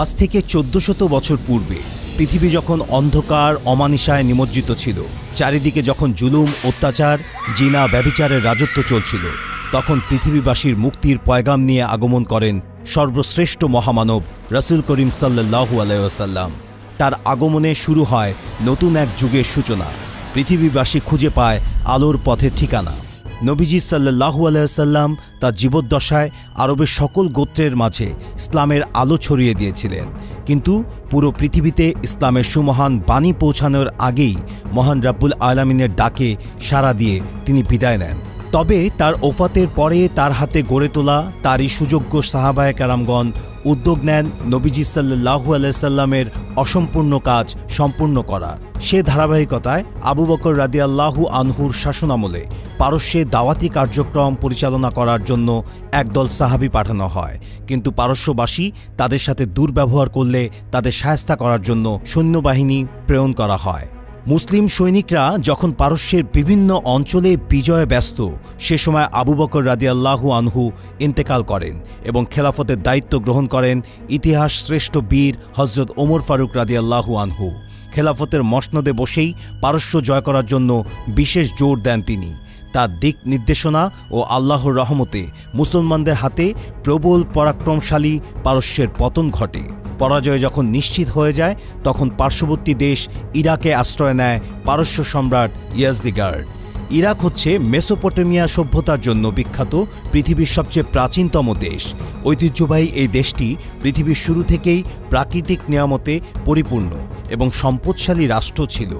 আজ থেকে চোদ্দশত বছর পূর্বে পৃথিবী যখন অন্ধকার অমানিসায় নিমজ্জিত ছিল, চারিদিকে যখন জুলুম, অত্যাচার, জিনা, ব্যভিচারের রাজত্ব চলছিল, তখন পৃথিবীবাসীর মুক্তির পয়গাম নিয়ে আগমন করেন সর্বশ্রেষ্ঠ মহামানব রসুল করিম সাল্লাহু আলাইসাল্লাম তার আগমনে শুরু হয় নতুন এক যুগের সূচনা। পৃথিবীবাসী খুঁজে পায় আলোর পথের ঠিকানা। নবীজি সাল্লাহু আলাইসাল্লাম তার জীবদ্দশায় আরবের সকল গোত্রের মাঝে ইসলামের আলো ছড়িয়ে দিয়েছিলেন। কিন্তু পুরো পৃথিবীতে ইসলামের সুমহান বাণী পৌঁছানোর আগেই মহান রাব্বুল আলমিনের ডাকে সাড়া দিয়ে তিনি বিদায় নেন। তবে তার ওফাতের পরে তার হাতে গড়ে তোলা তারই সুযোগ্য সাহাবায় কারামগণ উদ্যোগ নেন নবীজি সাল্লাহু আলাইসাল্লামের অসম্পূর্ণ কাজ সম্পূর্ণ করার সে ধারাবাহিকতায় আবু বকর রাদিয়াল্লাহু আনহুর শাসনামলে পারস্যে দাওয়াতি কার্যক্রম পরিচালনা করার জন্য একদল সাহাবি পাঠানো হয়। কিন্তু পারস্যবাসী তাদের সাথে দুর্ব্যবহার করলে তাদের সায়স্তা করার জন্য সৈন্যবাহিনী প্রেরণ করা হয়। মুসলিম সৈনিকরা যখন পারস্যের বিভিন্ন অঞ্চলে বিজয়ে ব্যস্ত, সে সময় আবু বকর রাদিয়াল্লাহু আনহু ইন্তেকাল করেন এবং খেলাফতের দায়িত্ব গ্রহণ করেন ইতিহাস শ্রেষ্ঠ বীর হজরত ওমর ফারুক রাদিয়াল্লাহু আনহু। খেলাফতের মসনদে বসেই পারস্য জয় করার জন্য বিশেষ জোর দেন তিনি। তার দিক নির্দেশনা ও আল্লাহর রহমতে মুসলমানদের হাতে প্রবল পরাক্রমশালী পারস্যের পতন ঘটে। পরাজয় যখন নিশ্চিত হয়ে যায়, তখন পার্শ্ববর্তী দেশ ইরাকে আশ্রয় নেয় পারস্য সম্রাট ইয়াজদিগার্ড ইরাক হচ্ছে মেসোপটেমিয়া সভ্যতার জন্য বিখ্যাত পৃথিবীর সবচেয়ে প্রাচীনতম দেশ। ঐতিহ্যবাহী এই দেশটি পৃথিবীর শুরু থেকেই প্রাকৃতিক নিয়ামতে পরিপূর্ণ এবং সম্পদশালী রাষ্ট্র ছিল।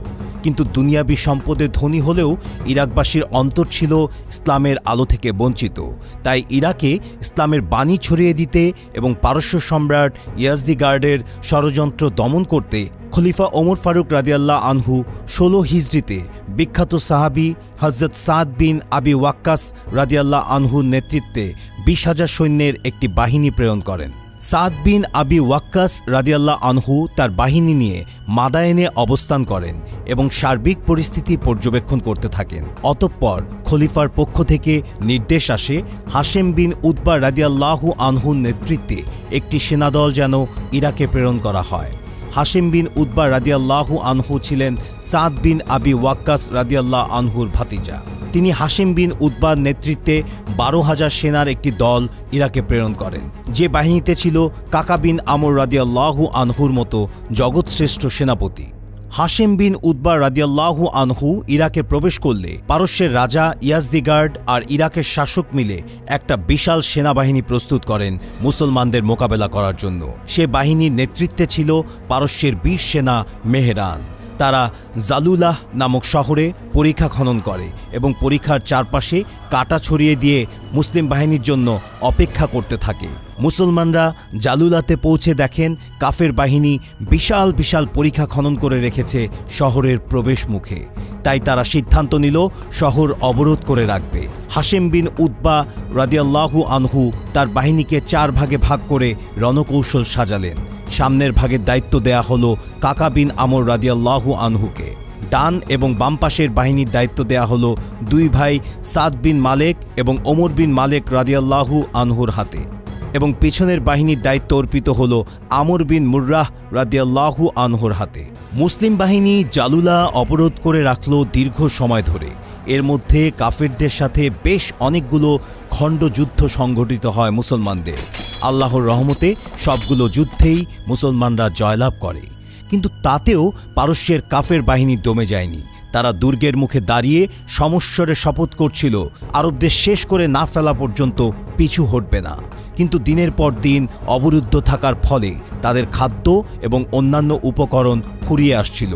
কিন্তু দুনিয়াবী সম্পদে ধনী হলেও ইরাকবাসীর অন্তর ছিল ইসলামের আলো থেকে বঞ্চিত। তাই ইরাকে ইসলামের বাণী ছড়িয়ে দিতে এবং পারস্য সম্রাট ইয়াজদি গার্ডের ষড়যন্ত্র দমন করতে খলিফা ওমর ফারুক রাদিয়াল্লাহ আনহু ষোলো হিজড়িতে বিখ্যাত সাহাবি হজরত সাদ বিন আবি ওয়াক্কাস রাদিয়াল্লাহ আনহুর নেতৃত্বে বিশ হাজার সৈন্যের একটি বাহিনী প্রেরণ করেন। সাদ বিন আবি ওয়াক্কাস রাদিয়াল্লাহ আনহু তার বাহিনী নিয়ে মাদায়েনে অবস্থান করেন এবং সার্বিক পরিস্থিতি পর্যবেক্ষণ করতে থাকেন। অতঃপর খলিফার পক্ষ থেকে নির্দেশ আসে হাশেম বিন উদ্বা রাদিয়াল্লাহু আনহুর নেতৃত্বে একটি সেনাদল যেন ইরাকে প্রেরণ করা হয়। হাশেম বিন উদ্বা রাদিয়াল্লাহু আনহু ছিলেন সাদ বিন আবি ওয়াক্কাস রাদিয়াল্লাহ আনহুর ভাতিজা। তিনি হাসিম বিন উদ্বার নেতৃত্বে বারো হাজার সেনার একটি দল ইরাকে প্রেরণ করেন। যে বাহিনীতে ছিল কাকা বিন আমর রাদিয়াল্লাহু আনহুর মতো জগৎশ্রেষ্ঠ সেনাপতি। হাসিম বিন উদ্বার রাদিয়াল্লাহু আনহু ইরাকে প্রবেশ করলে পারস্যের রাজা ইয়াজদিগার্ড আর ইরাকের শাসক মিলে একটা বিশাল সেনাবাহিনী প্রস্তুত করেন মুসলমানদের মোকাবেলা করার জন্য। সে বাহিনীর নেতৃত্বে ছিল পারস্যের বীর সেনা মেহরান। তারা জালুলাহ নামক শহরে পরীক্ষা খনন করে এবং পরীক্ষার চারপাশে কাটা ছড়িয়ে দিয়ে মুসলিম বাহিনীর জন্য অপেক্ষা করতে থাকে। মুসলমানরা জালুলাতে পৌঁছে দেখেন কাফের বাহিনী বিশাল বিশাল পরীক্ষা খনন করে রেখেছে শহরের প্রবেশ মুখে। তাই তারা সিদ্ধান্ত নিল শহর অবরোধ করে রাখবে। হাশেম বিন উদ্বা রাদিয়াল্লাহু আনহু তার বাহিনীকে চার ভাগে ভাগ করে রণকৌশল সাজালেন। সামনের ভাগের দায়িত্ব দেয়া হলো কাকা বিন আমর রাদিয়াল্লাহু আনহুকে। ডান এবং বাম পাশের বাহিনীর দায়িত্ব দেয়া হলো দুই ভাই সাদ বিন মালেক এবং ওমর বিন মালেক রাদিয়াল্লাহু আনহুর হাতে। এবং পেছনের বাহিনীর দায়িত্ব অর্পিত হল আমর বিন মুর্রাহ রাদিয়াল্লাহু আনহুর হাতে। মুসলিম বাহিনী জালুলা অবরোধ করে রাখল দীর্ঘ সময় ধরে। এর মধ্যে কাফেরদের সাথে বেশ অনেকগুলো খণ্ডযুদ্ধ সংঘটিত হয় মুসলমানদের। আল্লাহর রহমতে সবগুলো যুদ্ধেই মুসলমানরা জয়লাভ করে। কিন্তু তাতেও পারস্যের কাফের বাহিনী দমে যায়নি। তারা দুর্গের মুখে দাঁড়িয়ে সমস্বরে শপথ করছিল, আরবদের শেষ করে না ফেলা পর্যন্ত পিছু হটবে না। কিন্তু দিনের পর দিন অবরুদ্ধ থাকার ফলে তাদের খাদ্য এবং অন্যান্য উপকরণ ফুরিয়ে আসছিল।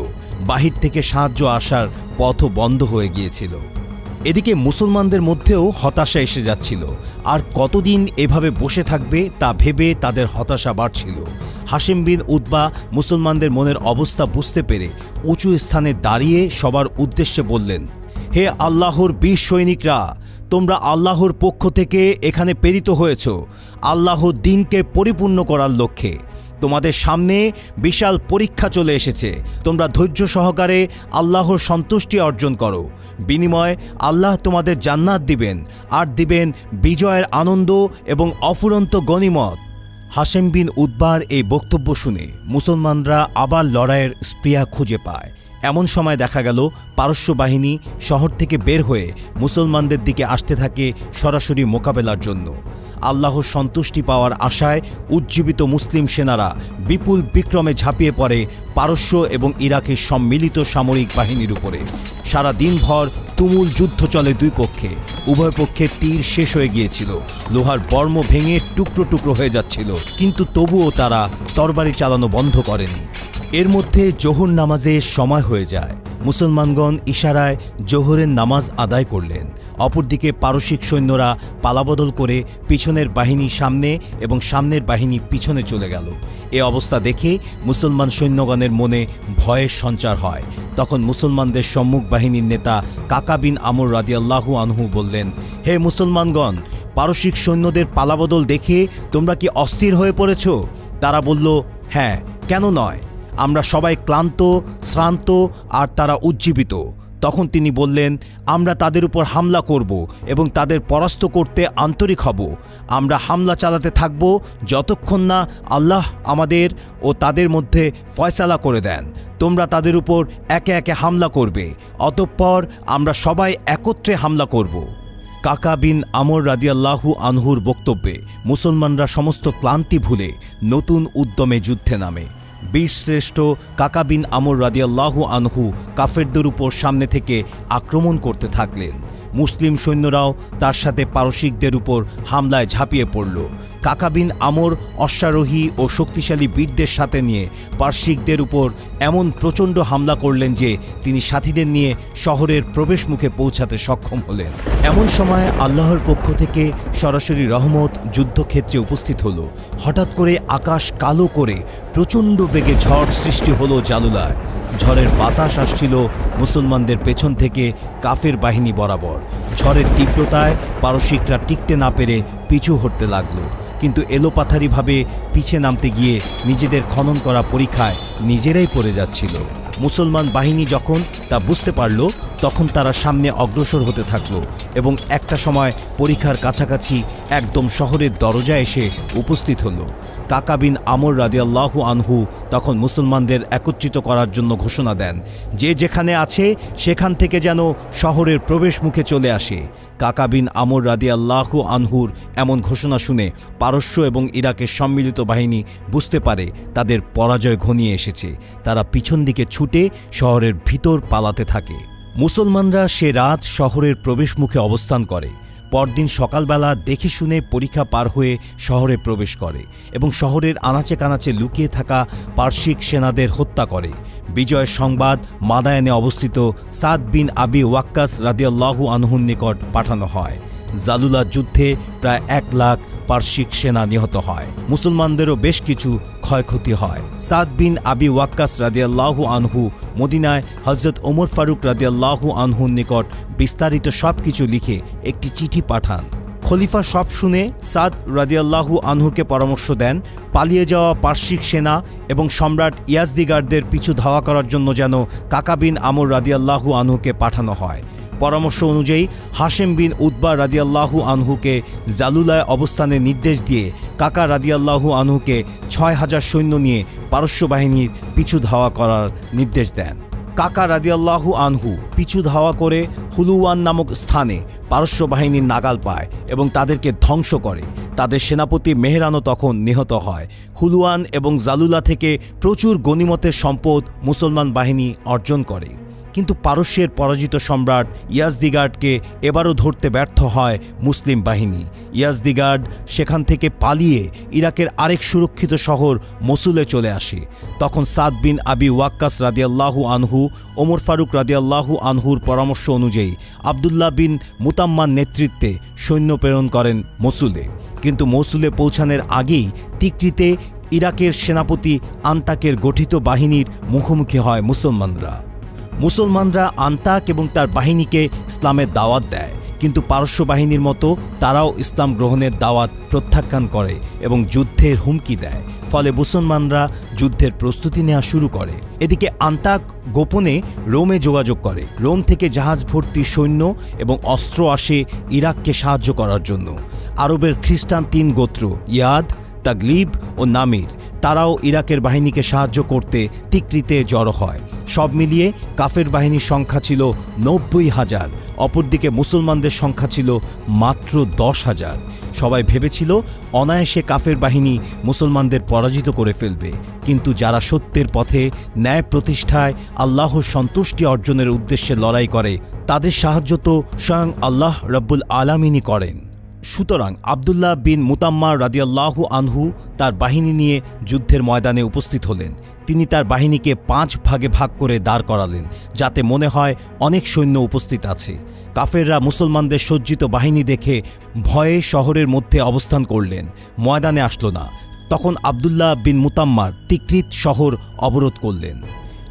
বাহির থেকে সাহায্য আসার পথও বন্ধ হয়ে গিয়েছিল। এদিকে মুসলমানদের মধ্যেও হতাশা এসে যাচ্ছিল। আর কতদিন এভাবে বসে থাকবে তা ভেবে তাদের হতাশা বাড়ছিল। হাসিম বিন উদ্বা মুসলমানদের মনের অবস্থা বুঝতে পেরে উঁচু স্থানে দাঁড়িয়ে সবার উদ্দেশ্যে বললেন, হে আল্লাহর বীর সৈনিকরা তোমরা আল্লাহর পক্ষ থেকে এখানে প্রেরিত হয়েছ। আল্লাহর দিনকে পরিপূর্ণ করার লক্ষ্যে। তোমাদের সামনে বিশাল পরীক্ষা চলে এসেছে। তোমরা ধৈর্য সহকারে আল্লাহর সন্তুষ্টি অর্জন করো। বিনিময় আল্লাহ তোমাদের জান্নাত দিবেন, আর দিবেন বিজয়ের আনন্দ এবং অফুরন্ত গণিমত। হাশেম বিন উদ্বার এই বক্তব্য শুনে মুসলমানরা আবার লড়াইয়ের স্পৃহা খুঁজে পায়। এমন সময় দেখা গেল পারস্য বাহিনী শহর থেকে বের হয়ে মুসলমানদের দিকে আসতে থাকে সরাসরি মোকাবেলার জন্য। আল্লাহর সন্তুষ্টি পাওয়ার আশায় উজ্জীবিত মুসলিম সেনারা বিপুল বিক্রমে ঝাঁপিয়ে পড়ে পারস্য এবং ইরাকের সম্মিলিত সামরিক বাহিনীর উপরে। সারা দিনভর তুমুল যুদ্ধ চলে দুই পক্ষে। উভয় পক্ষে তীর শেষ হয়ে গিয়েছিল। লোহার বর্ম ভেঙে টুকরো টুকরো হয়ে যাচ্ছিল। কিন্তু তবুও তারা তরবারি চালানো বন্ধ করেনি। এর মধ্যে জোহর নামাজে সময় হয়ে যায়। মুসলমানগণ ইশারায় জোহরের নামাজ আদায় করলেন। অপরদিকে পারসিক সৈন্যরা পালাবদল করে পিছনের বাহিনী সামনে এবং সামনের বাহিনী পিছনে চলে গেল। এ অবস্থা দেখে মুসলমান সৈন্যগণের মনে ভয়ের সঞ্চার হয়। তখন মুসলমানদের সম্মুখ বাহিনীর নেতা কাকা বিন আমর রাদিয়াল্লাহু আনহু বললেন, হে মুসলমানগণ, পারসিক সৈন্যদের পালাবদল দেখে তোমরা কি অস্থির হয়ে পড়েছ? তারা বলল হ্যাঁ কেন নয়? আমরা সবাই ক্লান্ত, শ্রান্ত আর তারা উজ্জীবিত। তখন তিনি বললেন, আমরা তাদের উপর হামলা করব এবং তাদের পরাস্ত করতে আন্তরিক হব। আমরা হামলা চালাতে থাকব যতক্ষণ না আল্লাহ আমাদের ও তাদের মধ্যে ফয়সালা করে দেন। তোমরা তাদের উপর একে একে হামলা করবে, অতঃপর আমরা সবাই একত্রে হামলা করব। কাকা বিন আমর রাদিয়াল্লাহু আনহুর বক্তব্যে মুসলমানরা সমস্ত ক্লান্তি ভুলে নতুন উদ্যমে যুদ্ধে নামে। বীরশ্রেষ্ঠ কাকাবিন আমর রাদিয়াল্লাহু আনহু কাফেরদের উপর সামনে থেকে আক্রমণ করতে থাকলেন। মুসলিম সৈন্যরাও তার সাথে পারসিকদের উপর হামলায় ঝাঁপিয়ে পড়ল। কাকাবিন আমর অশ্বারোহী ও শক্তিশালী বীরদের সাথে নিয়ে পার্শ্বিকদের উপর এমন প্রচণ্ড হামলা করলেন যে তিনি সাথীদের নিয়ে শহরের প্রবেশ মুখে পৌঁছাতে সক্ষম হলেন। এমন সময় আল্লাহর পক্ষ থেকে সরাসরি রহমত যুদ্ধক্ষেত্রে উপস্থিত হলো। হঠাৎ করে আকাশ কালো করে প্রচণ্ড বেগে ঝড় সৃষ্টি হলো জালুলায়। ঝড়ের বাতাস আসছিল মুসলমানদের পেছন থেকে কাফের বাহিনী বরাবর। ঝড়ের তীব্রতায় পারসিকরা টিকতে না পেরে পিছু হটতে লাগল। কিন্তু এলোপাথারিভাবে পিছে নামতে গিয়ে নিজেদের খনন করা পরীক্ষায় নিজেরাই পড়ে যাচ্ছিল। মুসলমান বাহিনী যখন তা বুঝতে পারল, তখন তারা সামনে অগ্রসর হতে থাকল এবং একটা সময় পরীক্ষার কাছাকাছি একদম শহরের দরজা এসে উপস্থিত হলো। কাকা বিন আমর রাদিয়াল্লাহু আনহু তখন মুসলমানদের একত্রিত করার জন্য ঘোষণা দেন, যে যেখানে আছে, সেখান থেকে যেন শহরের প্রবেশ মুখে চলে আসে। কাকা বিন আমর রাদিয়াল্লাহু আনহুর এমন ঘোষণা শুনে পারস্য এবং ইরাকের সম্মিলিত বাহিনী বুঝতে পারে তাদের পরাজয় ঘনিয়ে এসেছে। তারা পিছন দিকে ছুটে শহরের ভিতর পালাতে থাকে। মুসলমানরা সে রাত শহরের প্রবেশ মুখে অবস্থান করে। পরদিন সকালবেলা দেখে শুনে পরীক্ষা পার হয়ে শহরে প্রবেশ করে এবং শহরের আনাচে কানাচে লুকিয়ে থাকা পার্শ্বিক সেনাদের হত্যা করে। বিজয়ের সংবাদ মাদায়ানে অবস্থিত সাদ বিন আবি ওয়াক্কাস রাদিয়াল্লাহু আনহুর নিকট পাঠানো হয়। জালুলা যুদ্ধে প্রায় এক লাখ পার্শ্বিক সেনা নিহত হয়। মুসলমানদেরও বেশ কিছু ক্ষয়ক্ষতি হয়। সাদ বিন আবি ওয়াক্কাস রাদিয়াল্লাহু আনহু মদিনায় হজরত ওমর ফারুক রাদিয়াল্লাহু আনহুর নিকট বিস্তারিত সব কিছু লিখে একটি চিঠি পাঠান। খলিফা সব শুনে সাদ রাদিয়াল্লাহু আনহুকে পরামর্শ দেন, পালিয়ে যাওয়া পার্শ্বিক সেনা এবং সম্রাট ইয়াজদিগারদের পিছু ধাওয়া করার জন্য যেন কাকা বিন আমর রাদিয়াল্লাহু আনহুকে পাঠানো হয়। পরামর্শ অনুযায়ী হাশেম বিন উদ্বা রাদিয়াল্লাহু আনহুকে জালুলায় অবস্থানের নির্দেশ দিয়ে কাকা রাদিয়াল্লাহু আনহুকে ছয় হাজার সৈন্য নিয়ে পারস্য বাহিনীর পিছু ধাওয়া করার নির্দেশ দেন। কাকা রাদিয়াল্লাহু আনহু পিছু ধাওয়া করে হুলুওয়ান নামক স্থানে পারস্য বাহিনীর নাগাল পায় এবং তাদেরকে ধ্বংস করে। তাদের সেনাপতি মেহরানও তখন নিহত হয়। হুলুয়ান এবং জালুলা থেকে প্রচুর গনিমতের সম্পদ মুসলমান বাহিনী অর্জন করে। কিন্তু পারস্যের পরাজিত সম্রাট ইয়াজদিগার্ডকে এবারও ধরতে ব্যর্থ হয় মুসলিম বাহিনী। ইয়াজদিগার্ড সেখান থেকে পালিয়ে ইরাকের আরেক সুরক্ষিত শহর মসুলে চলে আসে। তখন সাদ বিন আবি ওয়াক্কাস রাদিয়াল্লাহু আনহু, ওমর ফারুক রাদিয়াল্লাহু আনহুর পরামর্শ অনুযায়ী আবদুল্লাহ বিন মুতাম্মার নেতৃত্বে সৈন্য প্রেরণ করেন মসুলে। কিন্তু মসুলে পৌঁছানোর আগেই তিকরিতে ইরাকের সেনাপতি আন্তাকের গঠিত বাহিনীর মুখোমুখি হয় মুসলমানরা। মুসলমানরা আন্তাক এবং তার বাহিনীকে ইসলামের দাওয়াত দেয়। কিন্তু পারস্য বাহিনীর মতো তারাও ইসলাম গ্রহণের দাওয়াত প্রত্যাখ্যান করে এবং যুদ্ধের হুমকি দেয়। ফলে মুসলমানরা যুদ্ধের প্রস্তুতি নেওয়া শুরু করে। এদিকে আন্তাক গোপনে রোমে যোগাযোগ করে। রোম থেকে জাহাজ ভর্তি সৈন্য এবং অস্ত্র আসে ইরাককে সাহায্য করার জন্য। আরবের খ্রিস্টান তিন গোত্র, ইয়াদ, তাগলিব ও নামির। তারাও ইরাকের বাহিনীকে সাহায্য করতে তিকরিতে জড়ো হয়। সব মিলিয়ে কাফের বাহিনীর সংখ্যা ছিল নব্বই হাজার, অপরদিকে মুসলমানদের সংখ্যা ছিল মাত্র দশ হাজার। সবাই ভেবেছিল অনায়াসে কাফের বাহিনী মুসলমানদের পরাজিত করে ফেলবে। কিন্তু যারা সত্যের পথে ন্যায় প্রতিষ্ঠায় আল্লাহর সন্তুষ্টি অর্জনের উদ্দেশ্যে লড়াই করে, তাদের সাহায্য তো স্বয়ং আল্লাহ রব্বুল আলামিনই করেন। সুতরাং আবদুল্লাহ বিন মুতাম্মার রাদিয়াল্লাহু আনহু তার বাহিনী নিয়ে যুদ্ধের ময়দানে উপস্থিত হলেন। তিনি তার বাহিনীকে পাঁচ ভাগে ভাগ করে দাঁড় করালেন, যাতে মনে হয় অনেক সৈন্য উপস্থিত আছে। কাফেররা মুসলমানদের সজ্জিত বাহিনী দেখে ভয়ে শহরের মধ্যে অবস্থান করলেন, ময়দানে আসলো না। তখন আবদুল্লাহ বিন মুতাম্মার তিকৃত শহর অবরোধ করলেন।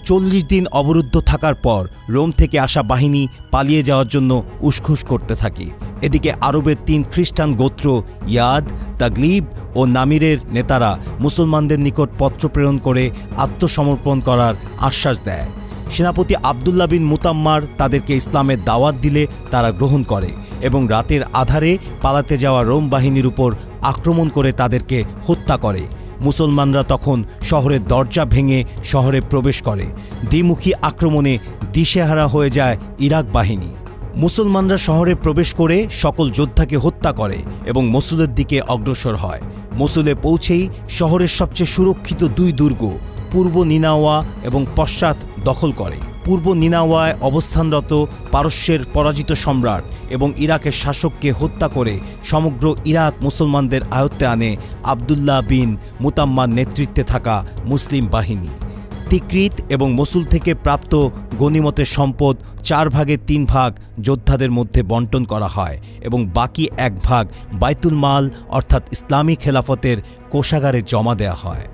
চল্লিশ দিন অবরুদ্ধ থাকার পর রোম থেকে আসা বাহিনী পালিয়ে যাওয়ার জন্য উসখুস করতে থাকে। এদিকে আরবের তিন খ্রিস্টান গোত্র ইয়াদ, তাগলিব ও নামিরের নেতারা মুসলমানদের নিকট পত্র প্রেরণ করে আত্মসমর্পণ করার আশ্বাস দেয়। সেনাপতি আবদুল্লাহ বিন মুতাম্মার তাদেরকে ইসলামের দাওয়াত দিলে তারা গ্রহণ করে এবং রাতের আধারে পালাতে যাওয়া রোম বাহিনীর উপর আক্রমণ করে তাদেরকে হত্যা করে। মুসলমানরা তখন শহরের দরজা ভেঙে শহরে প্রবেশ করে। দ্বিমুখী আক্রমণে দিশেহারা হয়ে যায় ইরাক বাহিনী। মুসলমানরা শহরে প্রবেশ করে সকল যোদ্ধাকে হত্যা করে এবং মসুলের দিকে অগ্রসর হয়। মসুলে পৌঁছেই শহরের সবচেয়ে সুরক্ষিত দুই দুর্গ, পূর্ব নিনাওয়া এবং পশ্চাৎ দখল করে। পূর্ব নিনাওয়ায় অবস্থানরত পারস্যের পরাজিত সম্রাট এবং ইরাকের শাসককে হত্যা করে সমগ্র ইরাক মুসলমানদের আয়ত্তে আনে আবদুল্লাহ বিন মুতাম্মার নেতৃত্বে থাকা মুসলিম বাহিনী। তিকৃত এবং মসুল থেকে প্রাপ্ত গনিমতের সম্পদ চার ভাগের তিন ভাগ যোদ্ধাদের মধ্যে বন্টন করা হয় এবং বাকি এক ভাগ বাইতুল মাল অর্থাৎ ইসলামী খেলাফতের কোষাগারে জমা দেওয়া হয়।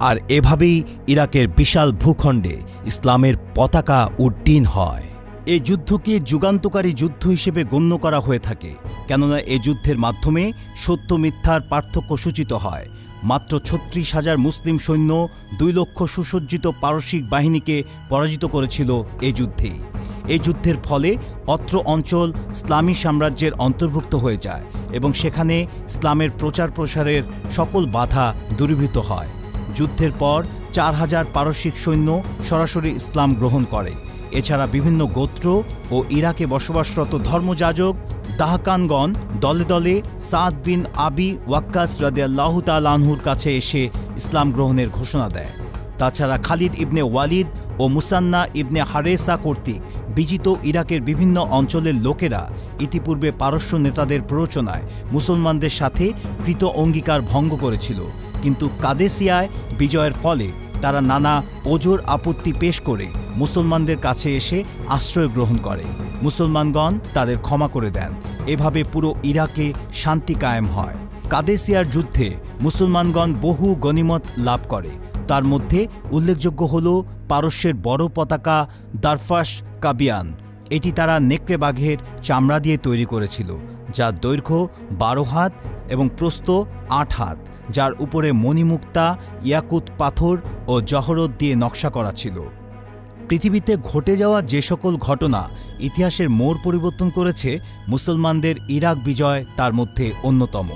আর এভাবেই ইরাকের বিশাল ভূখণ্ডে ইসলামের পতাকা উড্ডীন হয়। এ যুদ্ধকে যুগান্তকারী যুদ্ধ হিসেবে গণ্য করা হয়ে থাকে, কেননা এ যুদ্ধের মাধ্যমে সত্য মিথ্যার পার্থক্য সূচিত হয়। মাত্র ছত্রিশ হাজার মুসলিম সৈন্য, দুই লক্ষ সুসজ্জিত পারসিক বাহিনীকে পরাজিত করেছিল এ যুদ্ধে। এই যুদ্ধের ফলে অত্র অঞ্চল ইসলামী সাম্রাজ্যের অন্তর্ভুক্ত হয়ে যায় এবং সেখানে ইসলামের প্রচার প্রসারের সকল বাধা দূরীভূত হয়। যুদ্ধের পর চার হাজার পারসিক সৈন্য সরাসরি ইসলাম গ্রহণ করে। এছাড়া বিভিন্ন গোত্র ও ইরাকে বসবাসরত ধর্মযাজক দাহকানগণ দলে দলে সাদ বিন আবি ওয়াক্কাস রাদিয়াল্লাহ তালানহুর কাছে এসে ইসলাম গ্রহণের ঘোষণা দেয়। তাছাড়া খালিদ ইবনে ওয়ালিদ ও মুসান্না ইবনে হারেসা কর্তৃক বিজিত ইরাকের বিভিন্ন অঞ্চলের লোকেরা ইতিপূর্বে পারস্য নেতাদের প্ররোচনায় মুসলমানদের সাথে কৃত অঙ্গীকার ভঙ্গ করেছিল। কিন্তু কাদেসিয়ায় বিজয়ের ফলে তারা নানা ওজোর আপত্তি পেশ করে মুসলমানদের কাছে এসে আশ্রয় গ্রহণ করে। মুসলমানগণ তাদের ক্ষমা করে দেন। এভাবে পুরো ইরাকে শান্তি কায়েম হয়। কাদেসিয়ার যুদ্ধে মুসলমানগণ বহু গনিমত লাভ করে। তার মধ্যে উল্লেখযোগ্য হল পারস্যের বড় পতাকা দারফাস কাবিয়ান। এটি তারা নেকড়ে বাঘের চামড়া দিয়ে তৈরি করেছিল, যার দৈর্ঘ্য বারো হাত এবং প্রস্থ আট হাত, যার উপরে মণিমুক্তা, ইয়াকুত পাথর ও জহরত দিয়ে নকশা করা ছিল। পৃথিবীতে ঘটে যাওয়া যে সকল ঘটনা ইতিহাসের মোড় পরিবর্তন করেছে মুসলমানদের ইরাক বিজয় তার মধ্যে অন্যতম।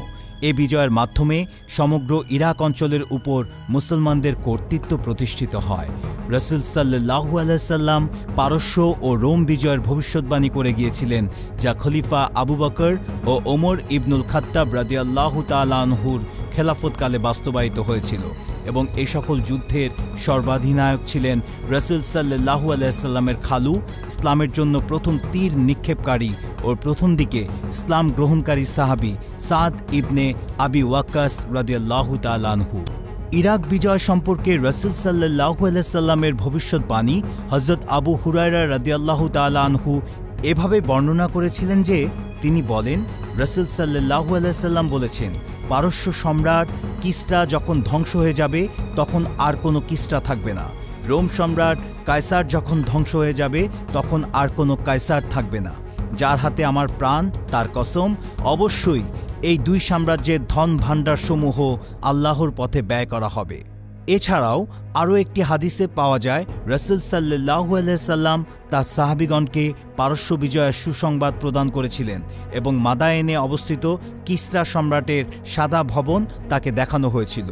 এ বিজয়ের মাধ্যমে সমগ্র ইরাক অঞ্চলের উপর মুসলমানদের কর্তৃত্ব প্রতিষ্ঠিত হয়। রসুল সাল্লাহু আলাইসাল্লাম পারস্য ও রোম বিজয়ের ভবিষ্যৎবাণী করে গিয়েছিলেন, যা খলিফা আবু বকর ও ওমর ইবনুল খাত্তাব রাজিয়াল্লাহ তালানহুর খেলাফতকালে বাস্তবায়িত হয়েছিল। এবং এই সকল যুদ্ধের সর্বাধিনায়ক ছিলেন রসুল সাল্লাহু আলাইসাল্লামের খালু। ইসলামের জন্য প্রথম তীর নিক্ষেপকারী ও প্রথম দিকে ইসলাম গ্রহণকারী সাহাবি সাদ ইবনে আবি ওয়াক্কাস রাদিয়াল্লাহু তালানহু ইরাক বিজয় সম্পর্কে রসুল সাল্লাহু আলাইসাল্লামের ভবিষ্যৎবাণী হজরত আবু হুরায়রা রাদিয়াল্লাহু তালানহু এভাবে বর্ণনা করেছিলেন যে তিনি বলেন, রসুল সাল্লাহু আলাইসাল্লাম বলেছেন পারস্য সম্রাট কিসরা যখন ধ্বংস হয়ে যাবে, তখন আর কোনো কিসরা থাকবে না। রোম সম্রাট কায়সার যখন ধ্বংস হয়ে যাবে, তখন আর কোনো কায়সার থাকবে না। যার হাতে আমার প্রাণ, তার কসম, অবশ্যই এই দুই সাম্রাজ্যের ধন ভাণ্ডারসমূহ আল্লাহর পথে ব্যয় করা হবে। এছাড়াও আরও একটি হাদিসে পাওয়া যায়, রসুল সাল্লাহু সাল্লাম তার সাহাবিগণকে পারস্য বিজয়ের সুসংবাদ প্রদান করেছিলেন এবং মাদায়েনে অবস্থিত কিসরা সম্রাটের সাদা ভবন তাকে দেখানো হয়েছিল।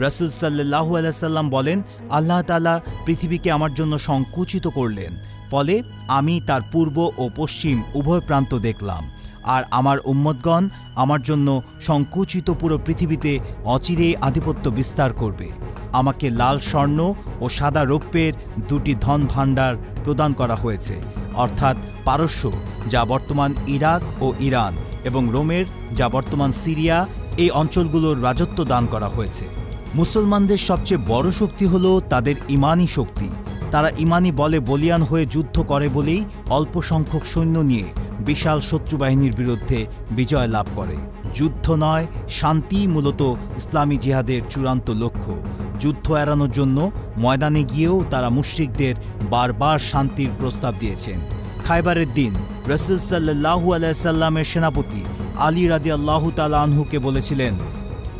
রসুল সাল্লাহু সাল্লাম বলেন, আল্লাহ তালা পৃথিবীকে আমার জন্য সংকুচিত করলেন, ফলে আমি তার পূর্ব ও পশ্চিম উভয় প্রান্ত দেখলাম। আর আমার উম্মতগণ আমার জন্য সংকুচিত পুরো পৃথিবীতে অচিরেই আধিপত্য বিস্তার করবে। আমাকে লাল স্বর্ণ ও সাদা রৌপ্যের দুটি ধন ভাণ্ডার প্রদান করা হয়েছে, অর্থাৎ পারস্য, যা বর্তমান ইরাক ও ইরান, এবং রোমের, যা বর্তমান সিরিয়া, এই অঞ্চলগুলোর রাজত্ব দান করা হয়েছে। মুসলমানদের সবচেয়ে বড় শক্তি হল তাদের ইমানি শক্তি। তারা ইমানি বলে বলিয়ান হয়ে যুদ্ধ করে বলেই অল্প সংখ্যক সৈন্য নিয়ে বিশাল শত্রু বাহিনীর বিরুদ্ধে বিজয় লাভ করে। যুদ্ধ নয়, শান্তি মূলত ইসলামী জিহাদের চূড়ান্ত লক্ষ্য। যুদ্ধ এড়ানোর জন্য ময়দানে গিয়েও তারা মুশরিকদের বারবার শান্তির প্রস্তাব দিয়েছেন। খাইবারের দিন রসুল সাল্লাহু আলাইসাল্লামের সেনাপতি আলী রাদি আল্লাহ আনহুকে বলেছিলেন,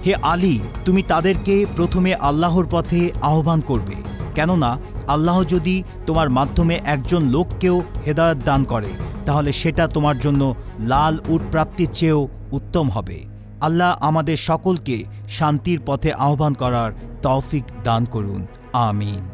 হে আলী, তুমি তাদেরকে প্রথমে আল্লাহর পথে আহ্বান করবে। কেননা আল্লাহ যদি তোমার মাধ্যমে একজন লোককেও হেদায়ত দান করে তাহলে সেটা তোমার জন্য লাল উট প্রাপ্তির চেয়েও উত্তম হবে। আল্লাহ আমাদের সকলকে শান্তির পথে আহ্বান করার তৌফিক দান করুন। আমিন।